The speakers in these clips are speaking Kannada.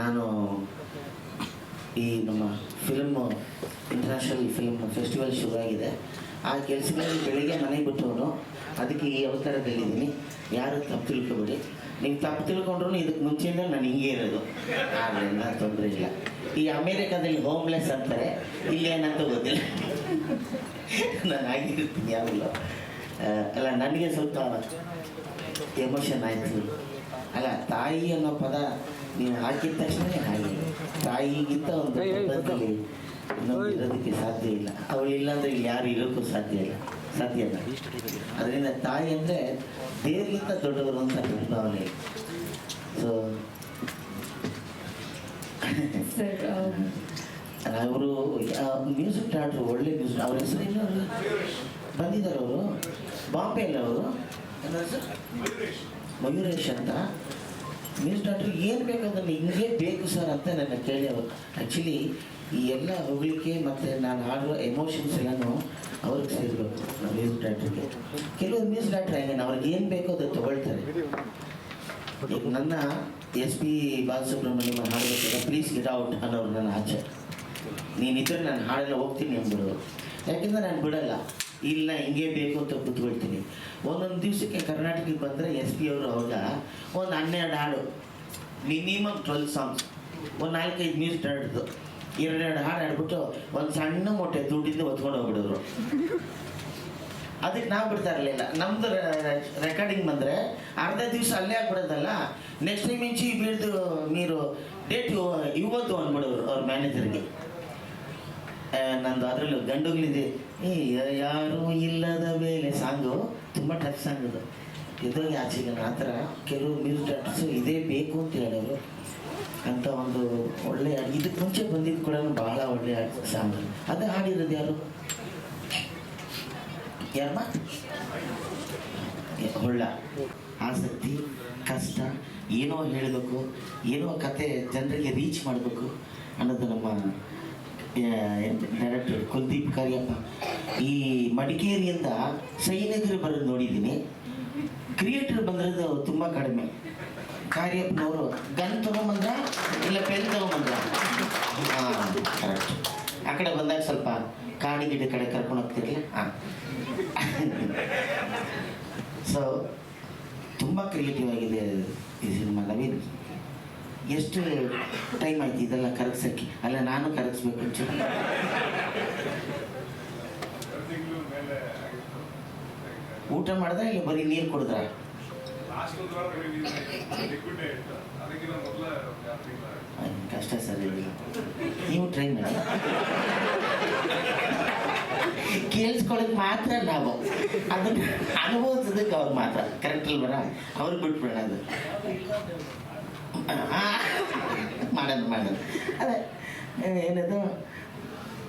ನಾನು ಈ ನಮ್ಮ ಫಿಲ್ಮ್ ಇಂಟರ್ನ್ಯಾಷನಲ್ ಫಿಲ್ಮ್ ಫೆಸ್ಟಿವಲ್ ಶುರುವಾಗಿದೆ ಆ ಕೆಲಸಗಳಲ್ಲಿ ಬೆಳಿಗ್ಗೆ ಮನೆಗೆ ಬಿಟ್ಟವನು ಅದಕ್ಕೆ ಈ ಅವತಾರದಲ್ಲಿದ್ದೀನಿ. ಯಾರು ತಪ್ಪು ತಿಳ್ಕೊಬೇಡಿ. ನೀವು ತಪ್ಪು ತಿಳ್ಕೊಂಡ್ರು ಇದಕ್ಕೆ ಮುಂಚೆಯಿಂದ ನಾನು ಹಿಂಗೆ ಇರೋದು. ಆದ್ದರಿಂದ ತೊಂದರೆ ಇಲ್ಲ. ಈ ಅಮೇರಿಕಾದಲ್ಲಿ ಹೋಮ್ಲೆಸ್ ಅಂತಾರೆ. ಇಲ್ಲಿ ಏನಂತ ಗೊತ್ತಿಲ್ಲ. ನಾನು ಆಗಿರ್ತೀನಿ ಯಾವಾಗಲೂ. ಅಲ್ಲ, ನನಗೆ ಸ್ವಲ್ಪ ಎಮೋಷನ್ ಆಯಿತು. ಅಲ್ಲ ತಾಯಿ ಅನ್ನೋ ಪದ ನೀನು ಹಾಕಿದ ತಕ್ಷಣ ಹಾಗೆ. ತಾಯಿಗಿಂತ ಒಂದು ಪದದಲ್ಲಿ ಇನ್ನೊಂದು ಇರೋದಕ್ಕೆ ಸಾಧ್ಯ ಇಲ್ಲ. ಅವಳು ಇಲ್ಲಾಂದ್ರೆ ಇಲ್ಲಿ ಯಾರು ಇರೋಕ್ಕೂ ಸಾಧ್ಯ ಇಲ್ಲ. ಸಾಧ್ಯ ಇಲ್ಲ ಅದರಿಂದ ತಾಯಿ ಅಂದರೆ ದೇವರಿಗಿಂತ ದೊಡ್ಡವರು ಅಂತ ಭಾವನೆ. ಸೊ ಅವರು ಮ್ಯೂಸಿಕ್ ಡಾಕ್ಟ್ರು ಒಳ್ಳೆ ಮ್ಯೂಸಿಕ್ ಅವ್ರ ಹೆಸರು ಇಲ್ಲ ಬಂದಿದ್ದಾರೆ ಅವರು. ಬಾಂಬೆಯಲ್ಲಿ ಅವರು? ಮಯೂರೇಶ್ ಅಂತ. ನ್ಯೂಸ್ ಡಾಕ್ಟ್ರು ಏನು ಬೇಕು ಅದನ್ನು ಹಿಂಗೆ ಬೇಕು ಸರ್ ಅಂತ ನನ್ನ ಕೇಳಿ ಅವರು. ಆ್ಯಕ್ಚುಲಿ ಈ ಎಲ್ಲ ಹೋಗ್ಲಿಕ್ಕೆ ಮತ್ತು ನಾನು ಆಡುವ ಎಮೋಷನ್ಸ್ ಎಲ್ಲನೂ ಅವ್ರಿಗೆ ಸೇರಬೇಕು ನ್ಯೂಸ್ ಡಾಕ್ಟ್ರಿಗೆ. ಕೆಲವೊಂದು ನ್ಯೂಸ್ ಡಾಕ್ಟ್ರ್ ಹೆಂಗೆ ಅವ್ರಿಗೆ ಏನು ಬೇಕೋ ಅದು ತೊಗೊಳ್ತಾರೆ. ಈಗ ನನ್ನ ಎಸ್ ಪಿ ಬಾಲಸುಬ್ರಹ್ಮಣ್ಯಂ ಹಾಡಬೇಕಾದ್ರೆ ಪ್ಲೀಸ್ ಗೆಟ್ ಔಟ್ ಅನ್ನೋರು ನನ್ನ ಆಚೆ. ನೀನಿದ್ರೆ ನಾನು ಹಾಡೆಲ್ಲ ಹೋಗ್ತೀನಿ ಎಂಬುದು ಯಾಕೆಂದ್ರೆ ನಾನು ಬಿಡಲ್ಲ. ಇಲ್ಲ, ಹಿಂಗೆ ಬೇಕು ಅಂತ ಕೂತ್ಕೊಳ್ತೀನಿ. ಒಂದೊಂದು ದಿವಸಕ್ಕೆ ಕರ್ನಾಟಕಕ್ಕೆ ಬಂದರೆ ಎಸ್ ಪಿ ಅವರು ಅವಾಗ ಒಂದು ಹನ್ನೆರಡು ಹಾಡು. ಮಿನಿಮಮ್ ಟ್ವೆಲ್ ಸಾಂಗ್ಸ್ ಒಂದು ನಾಲ್ಕೈದು ನ್ಯೂಸ್ ಹಾಡಿದ್ದು ಎರಡೆರಡು ಹಾಡು ಹಾಡ್ಬಿಟ್ಟು ಒಂದು ಸಣ್ಣ ಮೊಟ್ಟೆ ದುಡ್ಡಿಂದ ಹೊತ್ಕೊಂಡು ಹೋಗ್ಬಿಡೋರು. ಅದಕ್ಕೆ ನಾವು ಬಿಡ್ತಾ ಇರಲಿಲ್ಲ. ನಮ್ದು ರೆಕಾರ್ಡಿಂಗ್ ಬಂದರೆ ಅರ್ಧ ದಿವಸ ಅಲ್ಲೇ ಆಗ್ಬಿಡೋದಲ್ಲ. ನೆಕ್ಸ್ಟ್ ಟೈಮ್ ಇಂಚಿ ಬೀಳ್ದು ನೀರು ಡೇಟ್ ಇವತ್ತು ಅಂದ್ಬಿಡೋರು ಅವ್ರ ಮ್ಯಾನೇಜರ್ಗೆ ನಂದು ಅದರಲ್ಲೂ ಗಂಡುಗಳಿದೆ. ಏ ಯಾರು ಇಲ್ಲದ ಮೇಲೆ ಸಾಂಗು ತುಂಬ ಟಚ್ ಸಾಂಗ್ ಅದು. ಇದ್ರಲ್ಲಿ ಆಚೆಗೆ ಆ ಥರ ಕೆಲವು ಮ್ಯೂಸಿಕ್ ಡಾಕ್ಟರ್ಸು ಇದೇ ಬೇಕು ಅಂತ ಹೇಳೋರು ಅಂತ ಒಂದು ಒಳ್ಳೆಯ ಇದಕ್ಕೆ ಮುಂಚೆ ಬಂದಿದ್ದು ಕೂಡ ಬಹಳ ಒಳ್ಳೆಯ ಸಾಂಗ್ ಅದು. ಹಾಡಿರೋದು ಯಾರು? ಯಾರಮ್ಮ? ಹೊಳ್ಳ ಆಸಕ್ತಿ, ಕಷ್ಟ, ಏನೋ ಹೇಳಬೇಕು, ಏನೋ ಕತೆ ಜನರಿಗೆ ರೀಚ್ ಮಾಡಬೇಕು ಅನ್ನೋದು ನಮ್ಮ ಡೈರೆಕ್ಟರ್ ಕುಲ್ದೀಪ್ ಕಾರ್ಯಪ್ಪ. ಈ ಮಡಿಕೇರಿಯಿಂದ ಸೈನಿಕರು ಬರೋದು ನೋಡಿದ್ದೀನಿ. ಕ್ರಿಯೇಟರ್ ಬಂದಿರೋದು ತುಂಬ ಕಡಿಮೆ. ಕಾರ್ಯಪ್ಪನವರು ಗನ್ ತೊಗೊಂಬಂದ್ರ ಇಲ್ಲ ಪೆನ್ ತೊಗೊಂಬಂದ್ರ? ಕರೆಕ್ಟ್ ಆ ಕಡೆ ಬಂದಾಗ ಸ್ವಲ್ಪ ಕಾಡಿ ಕಡೆ ಕರ್ಕೊಂಡು ಹೋಗ್ತಿರಲಿಲ್ಲ ಹಾಂ. ಸೊ ತುಂಬ ಕ್ರಿಯೇಟಿವ್ ಆಗಿದೆ ಈ ಸಿನಿಮಾ ನವೀನ್ ಎಷ್ಟು ಟೈಮ್ ಆಯ್ತು ಇದೆಲ್ಲ ಕರಗಿಸೋಕ್ಕೆ? ಅಲ್ಲ ನಾನು ಕರಗಿಸ್ಬೇಕು ಒಂಚೂರು ತಿಂಗಳು ಮೇಲೆ ಊಟ ಮಾಡಿದ್ರೆ ಇಲ್ಲ ಬರೀ ನೀರು ಕುಡಿದ್ರ ಲಾಸ್ಟ್ ಒಂದು ವಾರ ಲಿಕ್ವಿಡ್ ಇತ್ತು ಅದಕ್ಕಿಂತ ಮೊದಲ ಎರಡು ತಿಂಗಳ ಕಷ್ಟ ಸರ್ ಇದಿಲ್ಲ ನೀವು ಟ್ರೈ ಮಾಡಿ. ಕೇಳಿಸ್ಕೊಳ್ಳೋಕೆ ಮಾತ್ರ ನಾವು. ಅದನ್ನ ಅನುಭವಿಸೋದಕ್ಕೆ ಅವ್ರು ಮಾತ್ರ. ಕರೆಕ್ಟ್ ಅಲ್ವರ? ಅವ್ರಿಗೆ ಬಿಟ್ಬಿಡೋಣ ಅದು. ಆ, ಮಾಡೋದು ಮಾಡೋದು ಅದೇ ಏನದು?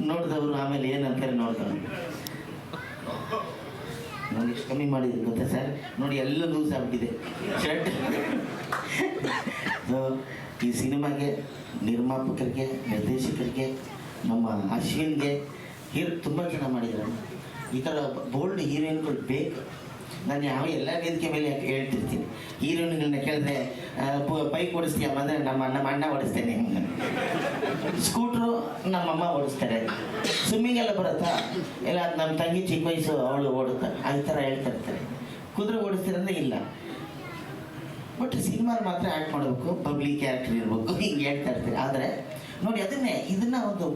ನೋಡಿದವರು ಆಮೇಲೆ ಏನಂತಾರೆ ನೋಡ್ತಾರೆ ನೋಡಿ ಎಷ್ಟು ಕಮ್ಮಿ ಮಾಡಿದ್ರು, ಗೊತ್ತಾ ಸರ್? ನೋಡಿ, ಎಲ್ಲ ಲೂಸ್ ಆಗ್ಬಿಟ್ಟಿದೆ. ಶರ್ಟ್ ಈ ಸಿನಿಮಾಗೆ ನಿರ್ಮಾಪಕರಿಗೆ, ನಿರ್ದೇಶಕರಿಗೆ, ನಮ್ಮ ಅಶ್ವಿನ್ಗೆ, ಹೀರೋ ತುಂಬ ಚೆನ್ನಾಗಿ ಮಾಡಿದ್ದಾರೆ. ಈ ಥರ ಬೋಲ್ಡ್ ಹೀರೋಯಿನ್ಗಳು ಬೇಕು. ನಾನು ಯಾವ ಎಲ್ಲ ವೇದಿಕೆ ಮೇಲೆ ಹೇಳ್ತಿರ್ತೀನಿ. ಹೀರೋಯಿನ್ಗಳನ್ನ ಕೇಳಿದ್ರೆ ಬೈಕ್ ಓಡಿಸ್ತೀಯ ಅಂದರೆ ನಮ್ಮ ನಮ್ಮ ಅಣ್ಣ ಓಡಿಸ್ತೇನೆ. ಸ್ಕೂಟ್ರು ನಮ್ಮಮ್ಮ ಓಡಿಸ್ತಾರೆ. ಸ್ವಿಮ್ಮಿಂಗ್ ಎಲ್ಲ ಬರುತ್ತಾ? ಇಲ್ಲ ನಮ್ಮ ತಂಗಿ ಚಿಕ್ಕ ವಯಸ್ಸು, ಅವಳು ಓಡುತ್ತಾ? ಆ ಥರ ಹೇಳ್ತಾ ಇರ್ತಾರೆ. ಕುದುರೆ ಓಡಿಸ್ತೀರಂದ್ರೆ ಇಲ್ಲ. ಬಟ್ ಸಿನಿಮಾ ಮಾತ್ರ ಆ್ಯಕ್ಟ್ ಮಾಡಬೇಕು. ಪಬ್ಲಿಕ್ ಕ್ಯಾರೆಕ್ಟರ್ ಇರಬೇಕು. ಹಿಂಗೆ ಹೇಳ್ತಾ ಇರ್ತೀರಿ ಆದರೆ, ನೋಡಿ, ಅದನ್ನೇ, ಇದನ್ನ ಒಂದು,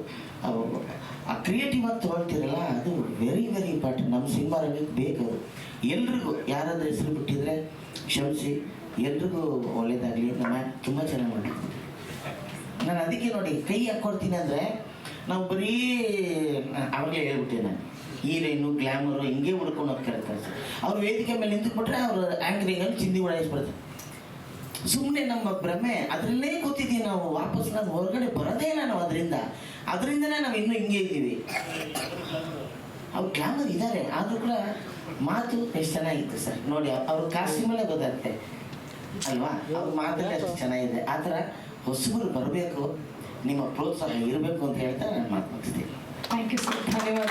ಆ ಕ್ರಿಯೇಟಿವ್ ಅಂತ ತೊಗೊಳ್ತೀರಲ್ಲ, ಅದು ವೆರಿ ವೆರಿ ಇಂಪಾರ್ಟೆಂಟ್ ನಮ್ಮ ಸಿನಿಮಾ ರಂಗಕ್ಕೆ ಬೇಕು ಅದು. ಎಲ್ರಿಗೂ ಯಾರಾದ್ರೂ ಹೆಸರು ಬಿಟ್ಟಿದ್ರೆ ಕ್ಷಮಿಸಿ, ಎಲ್ರಿಗೂ ಒಳ್ಳೇದಾಗಲಿ. ನಮ್ಮ ತುಂಬ ಚೆನ್ನಾಗಿ ಮಾಡಿ ನಾನು ಅದಕ್ಕೆ ನೋಡಿ, ಕೈ ಹಾಕ್ಕೊಡ್ತೀನಿ ಅಂದರೆ ನಾವು ಬರೀ ಅವಾಗಲೇ ಹೇಳ್ಬಿಟ್ಟೆ ನಾನು. ಹೀರೋಯಿನು, ಗ್ಲಾಮರು ಹಿಂಗೆ ಹುಡ್ಕೊಂಡು ಹೋಗಿ ಕರೀತಾರೆ ಸರ್. ಅವ್ರು ವೇದಿಕೆ ಮೇಲೆ ನಿಂತುಬಿಟ್ರೆ ಅವರು ಆ್ಯಂಕರಿಂಗಲ್ಲಿ ಚಿಂದಿ ಉಡಾಯಿಸ್ಬಿಡ್ತಾರೆ ಸುಮ್ಮನೆ ನಮ್ಮ ಭ್ರಮೆ ಅದರಲ್ಲೇ ಕೂತಿದ್ದೀವಿ ನಾವು. ವಾಪಸ್ ನಾನು ಹೊರಗಡೆ ಬರೋದೇ ನಾವು ಅದರಿಂದ. ಅದರಿಂದನೇ ನಾವು ಇನ್ನೂ ಹಿಂಗೆ ಇದ್ದೀವಿ. ಅವ್ರು ಗ್ಲಾಮರ್ ಇದ್ದಾರೆ ಆದರೂ ಕೂಡ ಮಾತು ಎಷ್ಟು ಚೆನ್ನಾಗಿತ್ತು ಸರ್. ನೋಡಿ, ಅವ್ರ ಮೇಲೆ ಗೊತ್ತಾಗುತ್ತೆ. ಅಲ್ವಾ? ಅವ್ರ ಮಾತಲ್ಲಿ ಅಷ್ಟು ಚೆನ್ನಾಗಿದೆ. ಆ ಥರ ಹೊಸಬರು ಬರಬೇಕು, ನಿಮ್ಮ ಪ್ರೋತ್ಸಾಹ ಇರಬೇಕು ಅಂತ ಹೇಳ್ತಾ ನಾನು ಮಾತು ಮುಗಿಸ್ತೀನಿ. ಥ್ಯಾಂಕ್ ಯು ಸರ್ ಧನ್ಯವಾದ.